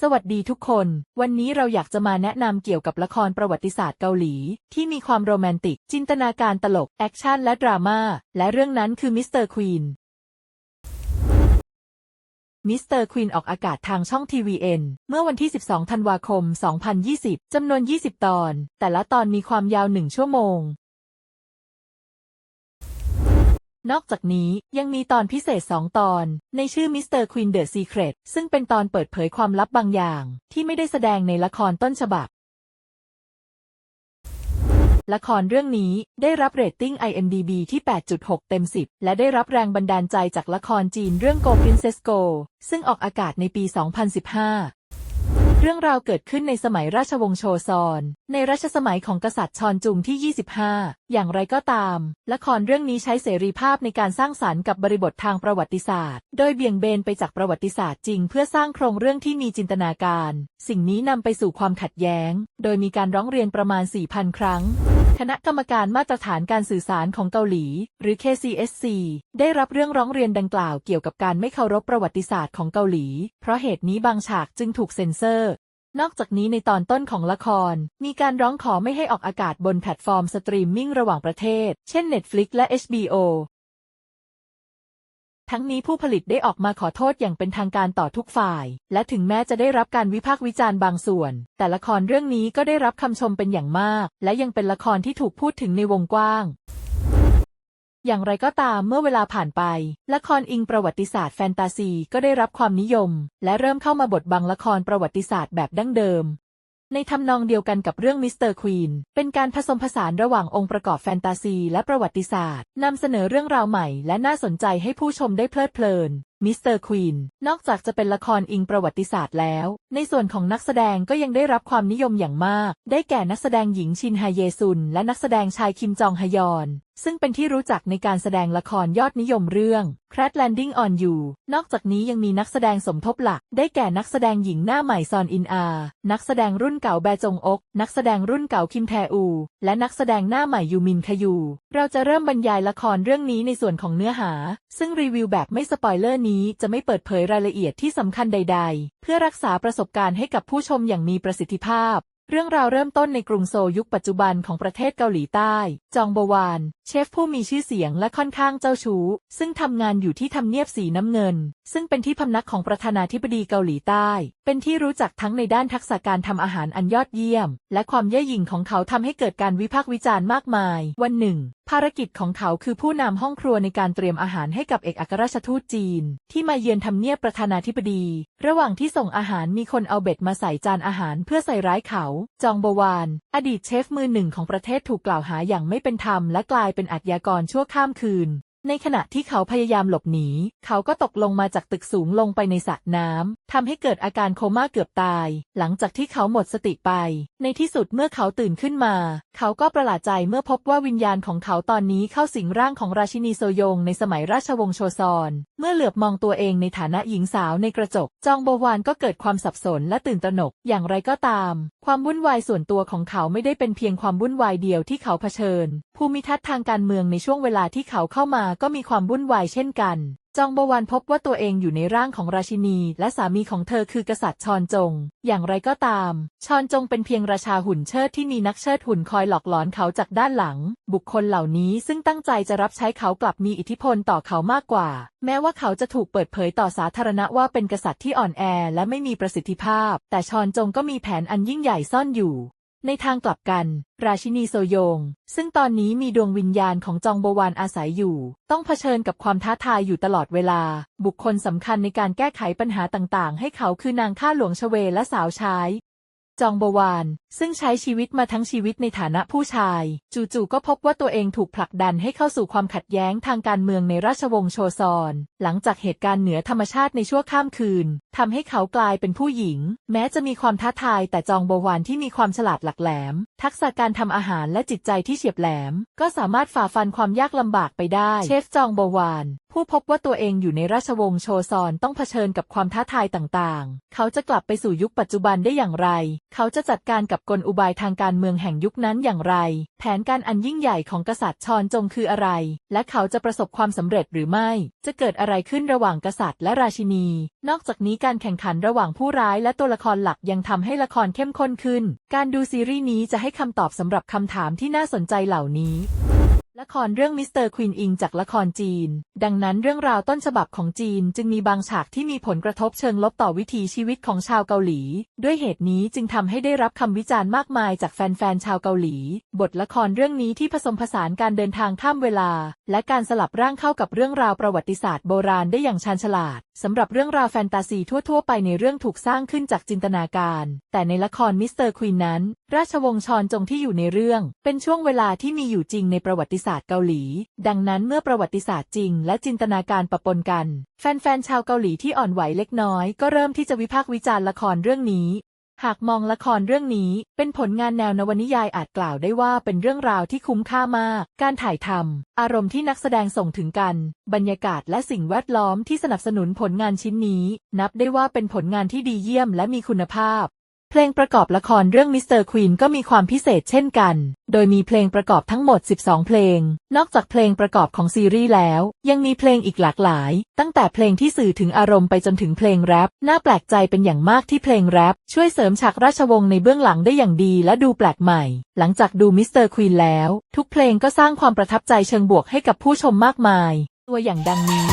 สวัสดีทุกคน วันนี้เราอยากจะมาแนะนำเกี่ยวกับละครประวัติศาสตร์เกาหลี ที่มีความโรแมนติก จินตนาการตลก แอคชั่นและดราม่า และเรื่องนั้นคือมิสเตอร์ควีน มิสเตอร์ควีนออกอากาศทางช่องทีวีเอ็นเมื่อวันที่ 12 ธันวาคม 2020 จำนวน 20 ตอน แต่ละตอนมีความยาว 1 ชั่วโมง นอกจากนี้ยังมีตอนพิเศษ 2 ตอน ในชื่อ Mr. Queen The Secret ซึ่งเป็นตอนเปิดเผยความลับบางอย่าง ที่ไม่ได้แสดงในละครต้นฉบับ ละครเรื่องนี้ได้รับเรตติ้ง IMDb ที่ 8.6 เต็ม 10 และได้รับแรงบันดาลใจจากละครจีนเรื่อง Go Princess Go ซึ่งออกอากาศในปี 2015 เรื่องราวเกิดขึ้นในสมัยราชวงศ์โชซอน ในรัชสมัยของกษัตริย์ชอนจุงที่ 25 อย่างไรก็ตาม ละครเรื่องนี้ใช้เสรีภาพในการสร้างสารรค์กับบริบททางประวัติศาสตร์ โดยเบี่ยงเบนไปจากประวัติศาสตร์จริง เพื่อสร้างโครงเรื่องที่มีจินตนาการ สิ่งนี้นำไปสู่ความขัดแย้ง โดยมีการร้องเรียนประมาณ 4,000 ครั้ง คณะกรรมการมาตรฐานการสื่อสารของเกาหลี หรือ KCSC ได้รับเรื่องร้องเรียนดังกล่าวเกี่ยวกับการไม่เคารพประวัติศาสตร์ของเกาหลี เพราะเหตุนี้บางฉากจึงถูกเซ็นเซอร์ นอกจากนี้ในตอนต้นของละคร มีการร้องขอไม่ให้ออกอากาศบนแพลตฟอร์มสตรีมมิ่งระหว่างประเทศ เช่น Netflix และ HBO ทั้งนี้ผู้ผลิตได้ออกมาขอโทษอย่างเป็นทางการต่อทุกฝ่าย และถึงแม้จะได้รับการวิพากษ์วิจารณ์บางส่วน แต่ละครเรื่องนี้ก็ได้รับคำชมเป็นอย่างมาก และยังเป็นละครที่ถูกพูดถึงในวงกว้าง อย่างไรก็ตามเมื่อเวลาผ่านไป ละครอิงประวัติศาสตร์แฟนตาซีก็ได้รับความนิยม และเริ่มเข้ามาบทบังละครประวัติศาสตร์แบบดั้งเดิม ในทำนองเดียวกันกับเรื่องมิสเตอร์ควีนเป็นการผสมผสานระหว่างองค์ประกอบแฟนตาซี และประวัติศาสตร์นำเสนอเรื่องราวใหม่และน่าสนใจให้ผู้ชมได้เพลิดเพลินมิสเตอร์ควีนนอกจากจะเป็นละครอิงประวัติศาสตร์แล้ว ในส่วนของนักแสดงก็ยังได้รับความนิยมอย่างมาก ได้แก่นักแสดงหญิงชินฮาเยซุน และนักแสดงชายคิมจองฮยอนซึ่งเป็นที่รู้จักในการแสดงละครยอดนิยมเรื่อง Crash Landing on You นอกจากนี้ยังมีนักแสดงสมทบหลัก ได้แก่นักแสดงหญิงหน้าใหม่ซอนอินอา นักแสดงรุ่นเก่าแบจงอก นักแสดงรุ่นเก่าคิมแทอู และนักแสดงหน้าใหม่ยูมินคยู เราจะเริ่มบรรยายละครเรื่องนี้ในส่วนของเนื้อหา ซึ่งรีวิวแบบไม่สปอยเลอร์นี้จะไม่เปิดเผยรายละเอียดที่สำคัญใด ๆ เพื่อรักษาประสบการณ์ให้กับผู้ชมอย่างมีประสิทธิภาพ เรื่องราวเริ่มต้นในกรุงโซลยุคปัจจุบันของประเทศเกาหลีใต้ จองบวาน เชฟผู้มีชื่อเสียงและค่อนข้างเจ้าชู้ ซึ่งทำงานอยู่ที่ทำเนียบสีน้ำเงิน ซึ่งเป็นที่พำนักของประธานาธิบดีเกาหลีใต้ เป็นที่รู้จักทั้งในด้านทักษะการทำอาหารอันยอดเยี่ยม และความเย่ยหยิ่งของเขาทำให้เกิดการวิพากษ์วิจารณ์มากมาย วันหนึ่งภารกิจของเขาคือผู้นำห้องครัวในการเตรียมอาหารให้กับเอกอัครราชทูตจีน ที่มาเยือนทำเนียบประธานาธิบดี ระหว่างที่ส่งอาหารมีคนเอาเบ็ดมาใส่จานอาหารเพื่อใส่ร้ายเขา จองบวาน อดีตเชฟมือหนึ่งของประเทศถูกกล่าวหาอย่างไม่เป็นธรรมและกลายเป็นอาชญากรชั่วข้ามคืน ในขณะที่เขาพยายามหลบหนี เขาก็ตกลงมาจากตึกสูงลงไปในสระน้ำทำให้เกิดอาการโคม่าเกือบตาย หลังจากที่เขาหมดสติไป ในที่สุดเมื่อเขาตื่นขึ้นมา เขาก็ประหลาดใจเมื่อพบว่าวิญญาณของเขาตอนนี้เข้าสิงร่างของราชินีโซยงในสมัยราชวงศ์โชซอน เมื่อเหลือบมองตัวเองในฐานะหญิงสาวในกระจก จองโบวานก็เกิดความสับสนและตื่นตระหนก อย่างไรก็ตาม ความวุ่นวายส่วนตัวของเขาไม่ได้เป็นเพียงความวุ่นวายเดียวที่เขาเผชิญภูมิทัศน์ทางการเมืองในช่วงเวลาที่เขาเข้ามาก็มีความวุ่นวายเช่นกัน จองบวานพบว่าตัวเองอยู่ในร่างของราชินี และสามีของเธอคือกษัตริย์ชอนจง อย่างไรก็ตาม ชอนจงเป็นเพียงราชาหุ่นเชิดที่มีนักเชิดหุ่นคอยหลอกหลอนเขาจากด้านหลัง บุคคลเหล่านี้ซึ่งตั้งใจจะรับใช้เขากลับมีอิทธิพลต่อเขามากกว่า แม้ว่าเขาจะถูกเปิดเผยต่อสาธารณะว่าเป็นกษัตริย์ที่อ่อนแอและไม่มีประสิทธิภาพ แต่ชอนจงก็มีแผนอันยิ่งใหญ่ซ่อนอยู่ ในทางกลับกัน ราชินีโซโยง ซึ่งตอนนี้มีดวงวิญญาณของจองโบวานอาศัยอยู่ ต้องเผชิญกับความท้าทายอยู่ตลอดเวลา บุคคลสำคัญในการแก้ไขปัญหาต่างๆ ให้เขาคือนางข้าหลวงชเวและสาวใช้ จองโบวาน ซึ่งใช้ชีวิตมาทั้งชีวิตในฐานะผู้ชาย จู่ๆก็พบว่าตัวเองถูกผลักดันให้เข้าสู่ความขัดแย้งทางการเมืองในราชวงศ์โชซอน หลังจากเหตุการณ์เหนือธรรมชาติในชั่วข้ามคืนทำให้เขากลายเป็นผู้หญิง แม้จะมีความท้าทายแต่จองโบวานที่มีความฉลาดหลักแหลม ทักษะการทำอาหารและจิตใจที่เฉียบแหลม ก็สามารถฝ่าฟันความยากลำบากไปได้ เชฟจองโบวาน ผู้พบว่าตัวเองอยู่ในราชวงศ์โชซอนต้องเผชิญกับความท้าทายต่างๆ เขาจะกลับไปสู่ยุคปัจจุบันได้อย่างไร เขาจะจัดการกับกลอุบายทางการเมืองแห่งยุคนั้นอย่างไร แผนการอันยิ่งใหญ่ของกษัตริย์ชอนจงคืออะไร และเขาจะประสบความสำเร็จหรือไม่ จะเกิดอะไรขึ้นระหว่างกษัตริย์และราชินี นอกจากนี้การแข่งขันระหว่างผู้ร้ายและตัวละครหลักยังทำให้ละครเข้มข้นขึ้น การดูซีรีส์นี้จะให้คำตอบสำหรับคำถามที่น่าสนใจเหล่านี้ ละครเรื่องมิสเตอร์ควีนอิงจากละครจีน ดังนั้นเรื่องราวต้นฉบับของจีนจึงมีบางฉากที่มีผลกระทบเชิงลบต่อวิถีชีวิตของชาวเกาหลี ด้วยเหตุนี้จึงทำให้ได้รับคำวิจารณ์มากมายจากแฟนๆชาวเกาหลี บทละครเรื่องนี้ที่ผสมผสานการเดินทางข้ามเวลา และการสลับร่างเข้ากับเรื่องราวประวัติศาสตร์โบราณได้อย่างชาญฉลาดสำหรับเรื่องราวแฟนตาซีทั่วๆ ไปในเรื่องถูกสร้างขึ้นจากจินตนาการ แต่ในละครมิสเตอร์ควีนนั้น ราชวงศ์ชอนจงที่อยู่ในเรื่อง เป็นช่วงเวลาที่มีอยู่จริงในประวัติศาสตร์าสตร์เกาหลี ดังนั้นเมื่อประวัติศาสตร์จริงและจินตนาการปะปนกัน แฟนๆชาวเกาหลีที่อ่อนไหวเล็กน้อย ก็เริ่มที่จะวิพากษ์วิจารณ์ละครเรื่องนี้ หากมองละครเรื่องนี้ เป็นผลงานแนวนวนิยายอาจกล่าวได้ว่าเป็นเรื่องราวที่คุ้มค่ามาก การถ่ายทำอารมณ์ที่นักแสดงส่งถึงกัน บรรยากาศและสิ่งแวดล้อมที่สนับสนุนผลงานชิ้นนี้ นับได้ว่าเป็นผลงานที่ดีเยี่ยมและมีคุณภาพ เพลงประกอบละครเรื่องมิสเตอร์ควีนก็มีความพิเศษเช่นกัน โดยมีเพลงประกอบทั้งหมด 12 เพลง นอกจากเพลงประกอบของซีรีส์แล้ว ยังมีเพลงอีกหลากหลาย ตั้งแต่เพลงที่สื่อถึงอารมณ์ไปจนถึงเพลงแรป น่าแปลกใจเป็นอย่างมากที่เพลงแรปช่วยเสริมฉากราชวงศ์ในเบื้องหลังได้อย่างดีและดูแปลกใหม่ หลังจากดูมิสเตอร์ควีนแล้ว ทุกเพลงก็สร้างความประทับใจเชิงบวกให้กับผู้ชมมากมาย ตัวอย่างดังนี้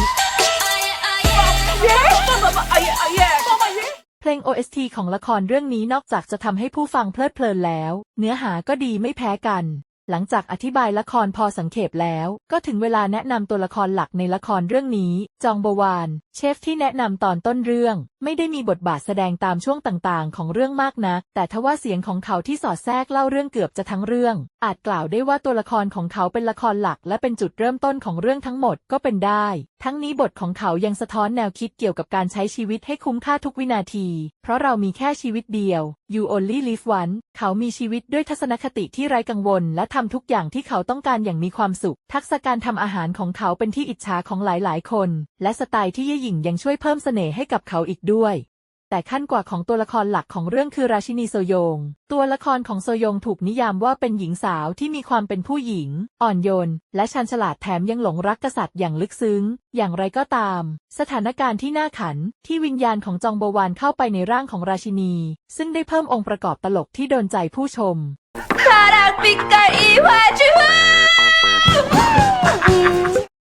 เพลง OST ของละครเรื่องนี้นอกจากจะทำให้ผู้ฟังเพลิดเพลินแล้ว เนื้อหาก็ดีไม่แพ้กัน หลังจากอธิบายละครพอสังเขปแล้ว ก็ถึงเวลาแนะนำตัวละครหลักในละครเรื่องนี้ จองบวานเชฟที่แนะนำตอนต้นเรื่อง ไม่ได้มีบทบาทแสดงตามช่วงต่างๆ ของเรื่องมากนักแต่ทว่าเสียงของเขาที่สอดแทรกเล่าเรื่องเกือบจะทั้งเรื่อง อาจกล่าวได้ว่าตัวละครของเขาเป็นละครหลัก และเป็นจุดเริ่มต้นของเรื่องทั้งหมดก็เป็นได้ ทั้งนี้บทของเขายังสะท้อนแนวคิดเกี่ยวกับการใช้ชีวิตให้คุ้มค่าทุกวินาที เพราะเรามีแค่ชีวิตเดียว you only live once เขามีชีวิตด้วยทัศนคติที่ไร้กังวล และทำทุกอย่างที่เขาต้องการอย่างมีความสุข ทักษะการทำอาหารของเขาเป็นที่อิจฉาของหลายๆ คน และสไตล์ที่เย่หยิ่งยังช่วยเพิ่มเสน่ห์ให้กับเขาอีกด้วย แต่ขั้นกว่าของตัวละครหลักของเรื่องคือราชินีโซยง ตัวละครของโซยงถูกนิยามว่าเป็นหญิงสาวที่มีความเป็นผู้หญิง อ่อนโยน และชันฉลาดแถมยังหลงรักกษัตริย์อย่างลึกซึ้ง อย่างไรก็ตาม สถานการณ์ที่น่าขัน ที่วิญญาณของจองโบวานเข้าไปในร่างของราชินี ซึ่งได้เพิ่มองค์ประกอบตลกที่โดนใจผู้ชมคาราปิกาอีวาจู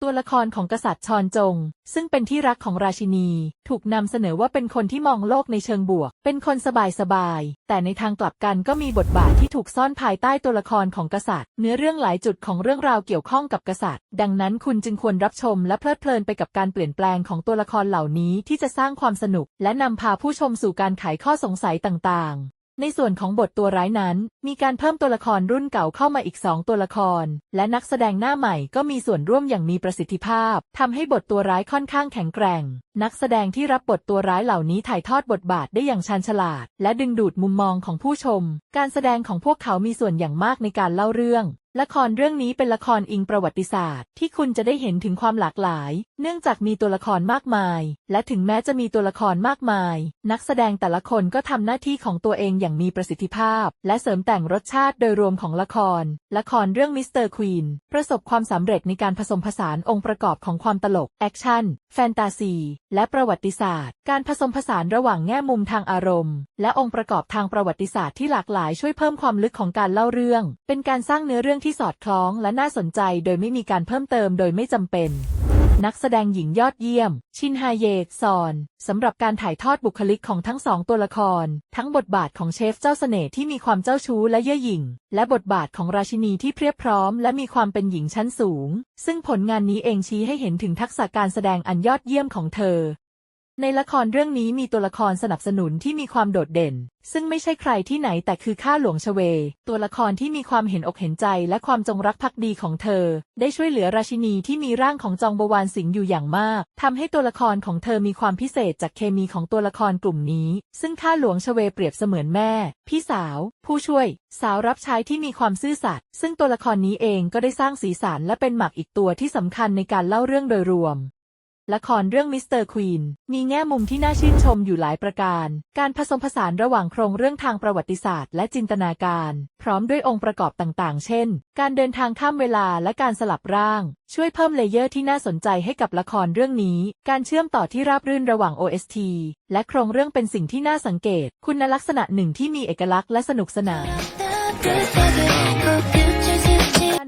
ตัวละครของกษัตริย์ชอนจง ซึ่งเป็นที่รักของราชินี ถูกนำเสนอว่าเป็นคนที่มองโลกในเชิงบวก เป็นคนสบายๆ แต่ในทางกลับกันก็มีบทบาทที่ถูกซ่อนภายใต้ตัวละครของกษัตริย์ เนื้อเรื่องหลายจุดของเรื่องราวเกี่ยวข้องกับกษัตริย์ ดังนั้นคุณจึงควรรับชมและเพลิดเพลินไปกับการเปลี่ยนแปลงของตัวละครเหล่านี้ที่จะสร้างความสนุก และนำพาผู้ชมสู่การไขข้อสงสัยต่างๆ ในส่วนของบทตัวร้ายนั้น มีการเพิ่มตัวละครรุ่นเก่าเข้ามาอีกสองตัวละคร และนักแสดงหน้าใหม่ก็มีส่วนร่วมอย่างมีประสิทธิภาพทำให้บทตัวร้ายค่อนข้างแข็งแกร่ง นักแสดงที่รับบทตัวร้ายเหล่านี้ถ่ายทอดบทบาทได้อย่างชาญฉลาด และดึงดูดมุมมองของผู้ชม การแสดงของพวกเขามีส่วนอย่างมากในการเล่าเรื่องละครเรื่องนี้เป็นละครอิงประวัติศาสตร์ ที่คุณจะได้เห็นถึงความหลากหลาย เนื่องจากมีตัวละครมากมาย และถึงแม้จะมีตัวละครมากมาย นักแสดงแต่ละคนก็ทำหน้าที่ของตัวเองอย่างมีประสิทธิภาพ และเสริมแต่งรสชาติโดยรวมของละคร ละครเรื่องมิสเตอร์ควีนประสบความสำเร็จในการผสมผสานองค์ประกอบของความตลก แอคชั่น แฟนตาซี และประวัติศาสตร์ การผสมผสานระหว่างแง่มุมทางอารมณ์ และองค์ประกอบทางประวัติศาสตร์ที่หลากหลายช่วยเพิ่มความลึกของการเล่าเรื่อง เป็นการสร้างเนื้อเรื่องที่สอดคล้องและน่าสนใจโดยไม่มีการเพิ่มเติมโดยไม่จำเป็น นักแสดงหญิงยอดเยี่ยม ชินฮาเยกซอนสำหรับการถ่ายทอดบุคลิกของทั้งสองตัวละคร ทั้งบทบาทของเชฟเจ้าเสน่ห์ที่มีความเจ้าชู้และเย่อหยิ่ง และบทบาทของราชินีที่เพียบพร้อม และมีความเป็นหญิงชั้นสูง ซึ่งผลงานนี้เองชี้ให้เห็นถึงทักษะการแสดงอันยอดเยี่ยมของเธอ ในละครเรื่องนี้มีตัวละครสนับสนุนที่มีความโดดเด่น ซึ่งไม่ใช่ใครที่ไหนแต่คือข้าหลวงชเว ตัวละครที่มีความเห็นอกเห็นใจและความจงรักภักดีของเธอ ได้ช่วยเหลือราชินีที่มีร่างของจองบวานสิงห์อยู่อย่างมากทำให้ตัวละครของเธอมีความพิเศษจากเคมีของตัวละครกลุ่มนี้ ซึ่งข้าหลวงชเวเปรียบเสมือนแม่ พี่สาว ผู้ช่วย สาวรับใช้ที่มีความซื่อสัตย์ซึ่งตัวละครนี้เองก็ได้สร้างสีสันและเป็นหมากอีกตัวที่สำคัญในการเล่าเรื่องโดยรวม ละครเรื่องมิสเตอร์ควีนมีแง่มุมที่น่าชื่นชมอยู่หลายประการ การผสมผสานระหว่างโครงเรื่องทางประวัติศาสตร์และจินตนาการ พร้อมด้วยองค์ประกอบต่างๆ เช่น การเดินทางข้ามเวลาและการสลับร่าง ช่วยเพิ่มเลเยอร์ที่น่าสนใจให้กับละครเรื่องนี้ การเชื่อมต่อที่ราบรื่นระหว่าง OST และโครงเรื่องเป็นสิ่งที่น่าสังเกต คุณลักษณะหนึ่งที่มีเอกลักษณ์และสนุกสนาน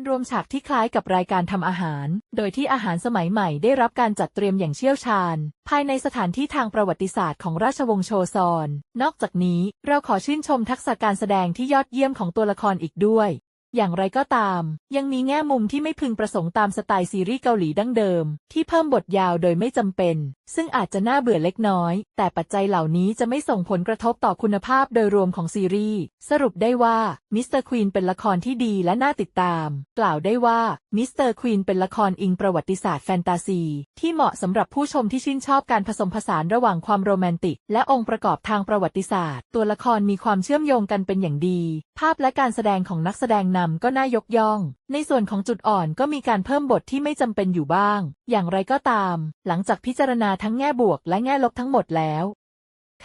รวมฉากที่คล้ายกับรายการทำอาหาร โดยที่อาหารสมัยใหม่ได้รับการจัดเตรียมอย่างเชี่ยวชาญ ภายในสถานที่ทางประวัติศาสตร์ของราชวงศ์โชซอน นอกจากนี้เราขอชื่นชมทักษะการแสดงที่ยอดเยี่ยมของตัวละครอีกด้วย อย่างไรก็ตาม ยังมีแง่มุมที่ไม่พึงประสงค์ตามสไตล์ซีรีส์เกาหลีดั้งเดิม ที่เพิ่มบทยาวโดยไม่จำเป็น ซึ่งอาจจะน่าเบื่อเล็กน้อย แต่ปัจจัยเหล่านี้จะไม่ส่งผลกระทบต่อคุณภาพโดยรวมของซีรีส์ สรุปได้ว่ามิสเตอร์ควีนเป็นละครที่ดีและน่าติดตาม กล่าวได้ว่ามิสเตอร์ควีนเป็นละครอิงประวัติศาสตร์แฟนตาซี ที่เหมาะสำหรับผู้ชมที่ชื่นชอบการผสมผสานระหว่างความโรแมนติก และองค์ประกอบทางประวัติศาสตร์ ตัวละครมีความเชื่อมโยงกันเป็นอย่างดี ภาพและการแสดงของนักแสดงนำก็น่ายกย่อง ในส่วนของจุดอ่อนก็มีการเพิ่มบทที่ไม่จำเป็นอยู่บ้าง อย่างไรก็ตาม หลังจากพิจารณาทั้งแง่บวกและแง่ลบทั้งหมดแล้ว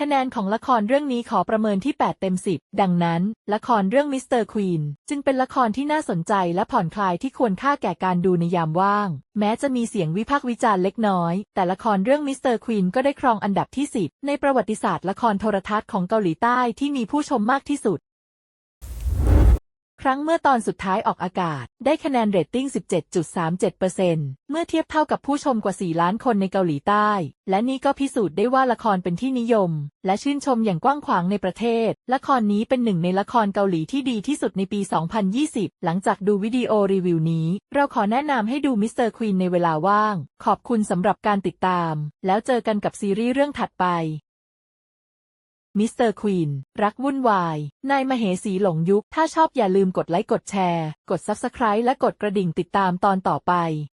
คะแนนของละครเรื่องนี้ขอประเมินที่ 8 เต็ม 10 ดังนั้น ละครเรื่องมิสเตอร์ควีนจึงเป็นละครที่น่าสนใจและผ่อนคลายที่ควรค่าแก่การดูในยามว่าง แม้จะมีเสียงวิพากษ์วิจารณ์เล็กน้อย แต่ละครเรื่องมิสเตอร์ควีนก็ได้ครองอันดับที่ 10 ในประวัติศาสตร์ละครโทรทัศน์ของเกาหลีใต้ที่มีผู้ชมมากที่สุด รั้งเมื่อตอนสุดท้ายออกอากาศ ได้คะแนนเรตติ้ง 17.37%เมื่อเทียบเท่ากับผู้ชมกว่า 4 ล้านคนในเกาหลีใต้ และนี่ก็พิสูจน์ได้ว่าละครเป็นที่นิยม และชื่นชมอย่างกว้างขวางในประเทศ ละครนี้เป็นหนึ่งในละครเกาหลีที่ดีที่สุดในปี 2020 หลังจากดูวิดีโอรีวิวนี้ เราขอแนะนำให้ดูมิสเตอร์ควีนในเวลาว่าง ขอบคุณสำหรับการติดตาม แล้วเจอกันกับซีรีส์เรื่องถัดไป มิสเตอร์ควีนรักวุ่นวาย นายมเหสีหลงยุค ถ้าชอบอย่าลืมกดไลค์กดแชร์ กด Subscribe และกดกระดิ่งติดตามตอนต่อไป